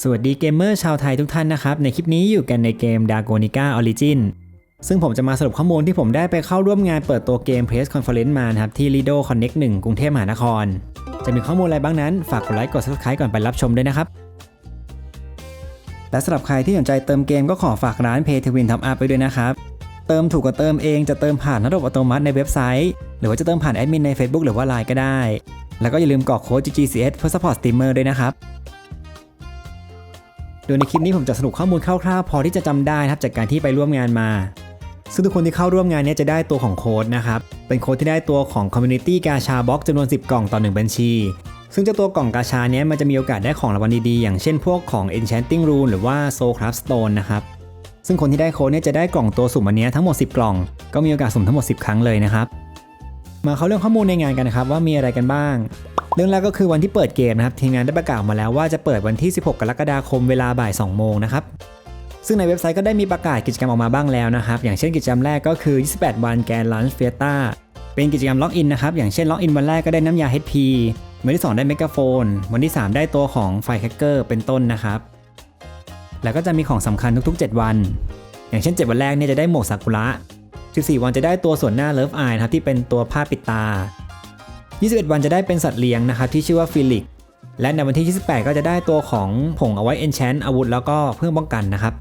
สวัสดีเกมเมอร์ชาวไทยทุกท่านนะครับ ในคลิปนี้อยู่กันในเกม d a g o n i c a Origin ซึ่งผมจะมาสรุปข้อมูลที่ผมได้ไปเข้าร่วมงานเปิดตัวเกม Press Conference มานะครับที่ Lido Connect 1 กรุงเทพมหานคร จะมีข้อมูลอะไรบ้างนั้น ฝากกดไลค์กด Subscribe ก่อนไปรับชมด้วยนะครับ และสำหรับใครที่สนใจเติมเกมก็ขอฝากร้าน Pay to Win Top Up ไปด้วยนะครับ เติมถูกกว่าเติมเองจะเติมผ่านระบบอัตโนมัติในเว็บไซต์ หรือว่าจะเติมผ่านแอดมินใน Facebook หรือว่า Line ก็ได้ แล้วก็อย่าลืมกรอกโค้ด GGCS เพื่อ support streamer ด้วยนะครับ โดยในคลิปนี้ผมจะสรุปข้อมูลคร่าวๆ พอที่จะจำได้นะครับจากการที่ไปร่วมงานมา ซึ่งทุกคนที่เข้าร่วมงานนี้จะได้ตัวของโค้ดนะครับ เป็นโค้ดที่ได้ตัวของ Community กาชาบ็อกจำนวน 10 กล่องต่อ 1 บัญชี ซึ่งเจ้าตัวกล่องกาชาเนี้ยมันจะมีโอกาสได้ของรางวัลดีๆ อย่างเช่นพวกของ Enchanting Rune หรือว่า Soul Craft Stone นะครับซึ่งคนที่ได้โค้ดเนี่ยจะได้กล่องตัวสุ่มอันนี้ทั้งหมด 10 กล่อง ก็มีโอกาสสุ่มทั้งหมด 10 ครั้งเลยนะครับ มาเข้าเรื่องข้อมูลในงานกันนะครับว่ามีอะไรกันบ้าง เรื่องแรกก็คือวันที่เปิดเกมนะครับทีมงานได้ประกาศมาแล้วว่าจะเปิดวันที่ 16 กรกฎาคมเวลาบ่าย 2 โมงนะครับซึ่งในเว็บไซต์ก็ได้มีประกาศกิจกรรมออกมาบ้างแล้วนะครับ อย่างเช่นกิจกรรมแรกก็คือ 28 วันแกนลันช์เฟียต้าเป็นกิจกรรมล็อกอินนะครับ อย่างเช่นล็อกอินวันแรกก็ได้น้ำยา HP วันที่ 2 ได้เมกะโฟน วันที่ 3 ได้ตัวของไฟแคคเกอร์เป็นต้นนะครับ แล้วก็จะมีของสำคัญทุกๆ 7 วัน อย่างเช่น 7 วันแรกเนี่ยจะได้หมวกซากุระ 14 วันจะได้ตัวส่วนหน้าเลิฟอายนะครับที่เป็นตัวผ้าปิดตา 21 วันจะได้เป็นสัตว์เลี้ยงนะครับที่ชื่อว่าฟิลิกและในวันที่ 28 ก็จะได้ตัวของผงเอาไว้เอนแชนอาวุธแล้วก็เพื่อป้องกันนะครับ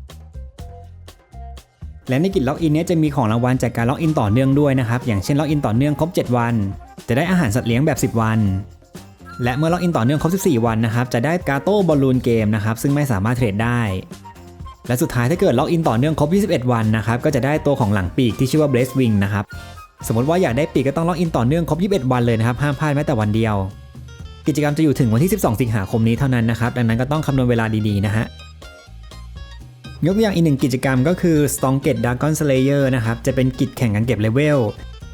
และในกิจล็อกอินนี้จะมีของรางวัลจากการล็อกอินต่อเนื่องด้วยนะครับ อย่างเช่นล็อกอินต่อเนื่องครบ 7 วัน จะได้อาหารสัตว์เลี้ยงแบบ 10 วัน และเมื่อล็อกอินต่อเนื่องครบ 14 วันนะครับ จะได้กาโต้บอลลูนเกมนะครับซึ่งไม่สามารถเทรดได้ และสุดท้ายถ้าเกิดล็อกอินต่อเนื่องครบ 21 วันนะครับก็จะได้ตัวของหลังปีกที่ชื่อว่า Blaze Wing นะครับ สมมติว่าอยากได้ปีกก็ต้องล็อกอินต่อเนื่องครบ 21 วันเลยนะครับ ห้ามพลาดแม้แต่วันเดียว กิจกรรมจะอยู่ถึงวันที่ 12 สิงหาคมนี้เท่านั้นนะครับ ดังนั้นก็ต้องคำนวณเวลาดีๆนะฮะ ยกตัวอย่างอีกหนึ่งกิจกรรมก็คือ s t o n g e t Dragon Slayer นะครับ จะเป็นกิจแข่งกันเก็บเลเวล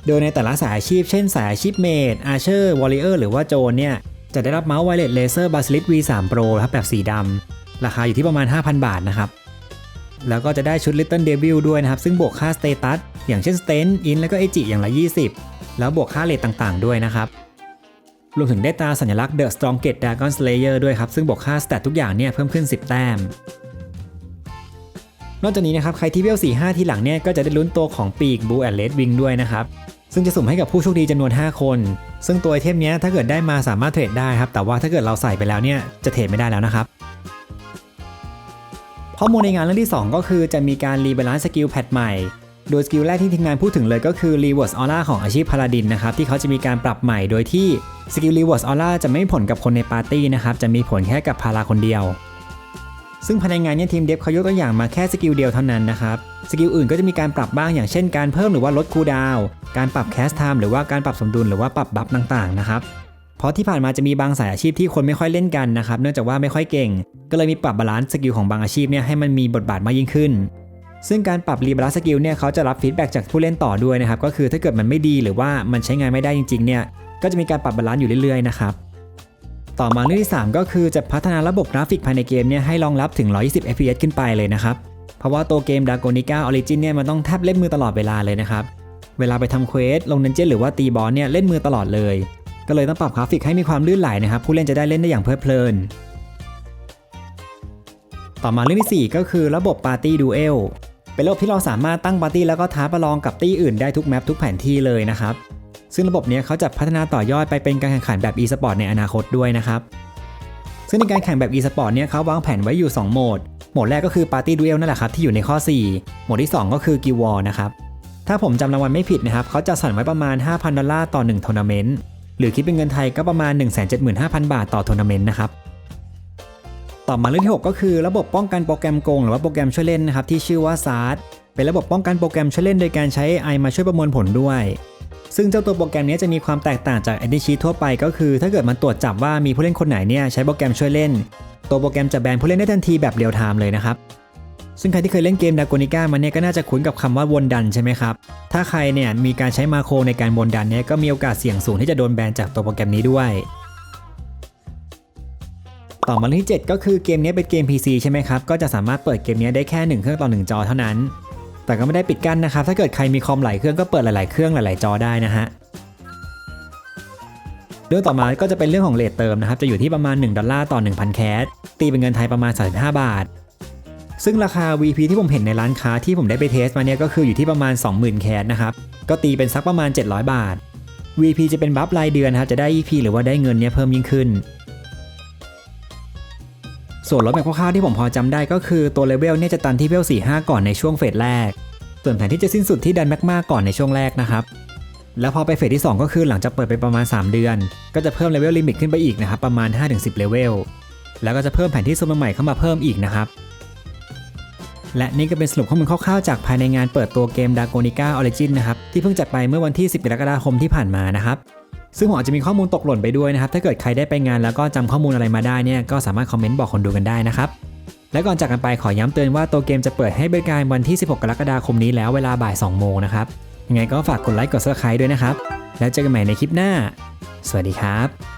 โดยในแต่ละสายอาชีพ เช่นสายอาชีพเมดอาร์เชอร์ วอลเลอร์หรือว่าโจนเนี่ย จะได้รับเมาส์ไวเลสเลเซอร์บาซิลิส V3 Pro ครับแบบสีดำราคาอยู่ที่ประมาณ 5,000 บาทนะครับ แล้วก็จะได้ชุด Little Devil ด้วยนะครับ ซึ่งบวกค่าสเตตัสอย่างเช่น Sten In แล้วก็ Eji อย่างละ 20 แล้วบวกค่าเลทต่างๆ ด้วยนะครับ รวมถึงได้ตาสัญลักษณ์ The Strongest Dragon Slayer ด้วยครับ ซึ่งบวกค่าสเตตทุกอย่างเนี่ยเพิ่มขึ้น 10 แต้ม นอกจากนี้นะครับใครที่เวล45 ที่หลังเนี่ยก็จะได้ลุ้นตัวของปีก Blue and Red Wing ด้วยนะครับซึ่งจะสุ่มให้กับผู้โชคดีจำนวน 5 คน ซึ่งตัวไอเทมเนี้ยถ้าเกิดได้มาสามารถเทรดได้ครับ แต่ว่าถ้าเกิดเราใส่ไปแล้วเนี่ยจะเทรดไม่ได้แล้วนะครับ ข้อมูลในงานเรื่องที่ 2 ก็คือจะมีการรีบาลานซ์สกิลแพทใหม่ โดยสกิลแรกที่ทีมงานพูดถึงเลยก็คือ Reverse Aura ของอาชีพพาลาดินนะครับที่เขาจะมีการปรับใหม่โดยที่สกิล Reverse Aura จะไม่มีผลกับคนในปาร์ตี้นะครับจะมีผลแค่กับพาราคนเดียว ซึ่งภายในงานเนี้ทีมเดฟเขายกตัวอย่างมาแค่สกิลเดียวเท่านั้นนะครับสกิลอื่นก็จะมีการปรับบ้างอย่างเช่นการเพิ่มหรือว่าลดคูลดาวการปรับแคสไทม์หรือว่าการปรับสมดุลหรือว่าปรับบัฟต่างๆนะครับ เพราะที่ผ่านมาจะมีบางสายอาชีพที่คนไม่ค่อยเล่นกันนะครับ เนื่องจากว่าไม่ค่อยเก่ง ก็เลยมีปรับบาลานซ์สกิลของบางอาชีพเนี่ยให้มันมีบทบาทมากยิ่งขึ้น ซึ่งการปรับรีบาลานซ์สกิลเนี่ยเขาจะรับฟีดแบ็กจากผู้เล่นต่อด้วยนะครับ ก็คือถ้าเกิดมันไม่ดีหรือว่ามันใช้งานไม่ได้จริงๆเนี่ย ก็จะมีการปรับบาลานซ์อยู่เรื่อยๆนะครับ ต่อมาเรื่องที่ 3 ก็คือจะพัฒนาระบบกราฟิกภายในเกมเนี่ยให้รองรับถึง 120 fps ขึ้นไปเลยนะครับ เพราะว่าตัวเกม d a g o n i c a Origin เนี่ยมันต้องแทบเล่นมือตลอดเวลาเลยนะครับ เวลาไปทำเควสลงดันเจี้ยนหรือว่าตีบอสเนี่ยเล่นมือตลอดเลย ก็เลยต้องปรับกราฟิกให้มีความลื่นไหลนะครับผู้เล่นจะได้เล่นได้อย่างเพลิดเพลิน ต่อมาเรื่องที่ 4 ก็คือระบบปาร์ตี้ดูเอลเป็นระบบที่เราสามารถตั้งปาร์ตี้แล้วก็ท้าประลองกับตี้อื่นได้ทุกแมปทุกแผนที่เลยนะครับซึ่งระบบเนี้ยเขาจะพัฒนาต่อยอดไปเป็นการแข่งขันแบบ e-sport ในอนาคตด้วยนะครับซึ่งในการแข่งแบบ e-sport เนี่ยเขาวางแผนไว้อยู่ 2 โหมด โหมดแรกก็คือ Party Duel นั่นแหละครับที่อยู่ในข้อ 4 โหมดที่ 2 ก็คือ Guild War นะครับ ถ้าผมจำรางวัลไม่ผิดนะครับเขาจะสั่นไว้ประมาณ 5,000 ดอลลาร์ต่อ 1 ทัวร์นาเมนต์ หรือคิดเป็นเงินไทยก็ประมาณ 175,000 บาทต่อทัวร์นาเมนต์นะครับต่อมาเรื่องที่ 6 ก็คือระบบป้องกันโปรแกรมโกงหรือว่าโปรแกรมช่วยเล่นนะครับที่ชื่อว่า SART เป็นระบบป้องกันโปรแกรมช่วยเล่นโดยการใช้ AI มาช่วยประมวลผลด้วย ซึ่งเจ้าตัวโปรแกรมนี้จะมีความแตกต่างจาก a n t i Cheat ทั่วไปก็คือ ถ้าเกิดมันตรวจจับว่ามีผู้เล่นคนไหนเนี่ยใช้โปรแกรมช่วยเล่น ตัวโปรแกรมจะแบนผู้เล่นได้ทันทีแบบเรียลไทม์เลยนะครับ ซึ่งใครที่เคยเล่นเกมดากนิก้ามันเนี่ยก็น่าจะคุ้นกับคำว่าวนดันใช่ไหมครับ ถ้าใครเนี่ยมีการใช้มาโครในการวนดันเนี่ยก็มีโอกาสเสี่ยงสูงที่จะโดนแบนจากตัวโปรแกรมนี้ด้วยต่อมาเรื่องที่ 7 ก็คือเกมนี้เป็นเกม PC ใช่ไหมครับ ก็จะสามารถเปิดเกมนี้ได้แค่ 1 เครื่องต่อ 1 จอเท่านั้น แต่ก็ไม่ได้ปิดกั้นนะครับ ถ้าเกิดใครมีคอมหลายเครื่องก็เปิดหลาย ๆ เครื่องหลาย ๆ จอได้นะฮะ เรื่องต่อมาก็จะเป็นเรื่องของเลทเติมนะครับ จะอยู่ที่ประมาณ 1 ดอลลาร์ต่อ 1,000 แคสตีเป็นเงินไทยประมาณ 35 บาท ซึ่งราคา VP ที่ผมเห็นในร้านค้าที่ผมได้ไปเทสมาเนี่ยก็คืออยู่ที่ประมาณ 20,000 แคสนะครับ ก็ตีเป็นสักประมาณ 700 บาท VP จะเป็นบัฟรายเดือนครับจะได้ EP หรือว่าได้เงินเนี่ยเพิ่มยิ่งขึ้น ส่วนลดแบบคร่าวๆที่ผมพอจำได้ก็คือตัวเลเวลเนี่ยจะตันที่เลเวล45 ก่อนในช่วงเฟสแรก ส่วนแผนที่จะสิ้นสุดที่ดันมากๆก่อนในช่วงแรกนะครับแล้วพอไปเฟสที่ 2 ก็คือหลังจากเปิดไปประมาณ 3 เดือน ก็จะเพิ่มเลเวลลิมิตขึ้นไปอีกนะครับประมาณ 5-10เลเวลแล้วก็จะเพิ่มแผนที่โซนใหม่เข้ามาเพิ่มอีกนะครับ และนี่ก็เป็นสรุปข้อมูลคร่าวๆจากภายในงานเปิดตัวเกม d a g o n i c a Origin นะครับที่เพิ่งจัดไปเมื่อวันที่ 10 กรกฎาคมที่ผ่านมานะครับซึ่งผมอาจจะมีข้อมูลตกหล่นไปด้วยนะครับ ถ้าเกิดใครได้ไปงานแล้วก็จำข้อมูลอะไรมาได้เนี่ย ก็สามารถคอมเมนต์บอกคนดูกันได้นะครับ และก่อนจากกันไปขอย้ำเตือนว่าตัวเกมจะเปิดให้บริการวันที่ 16 กรกฎาคมนี้แล้วเวลาบ่าย 2 โมงนะครับ ยังไงก็ฝากกดไลค์กด subscribe ด้วยนะครับ แล้วเจอกันใหม่ในคลิปหน้า สวัสดีครับ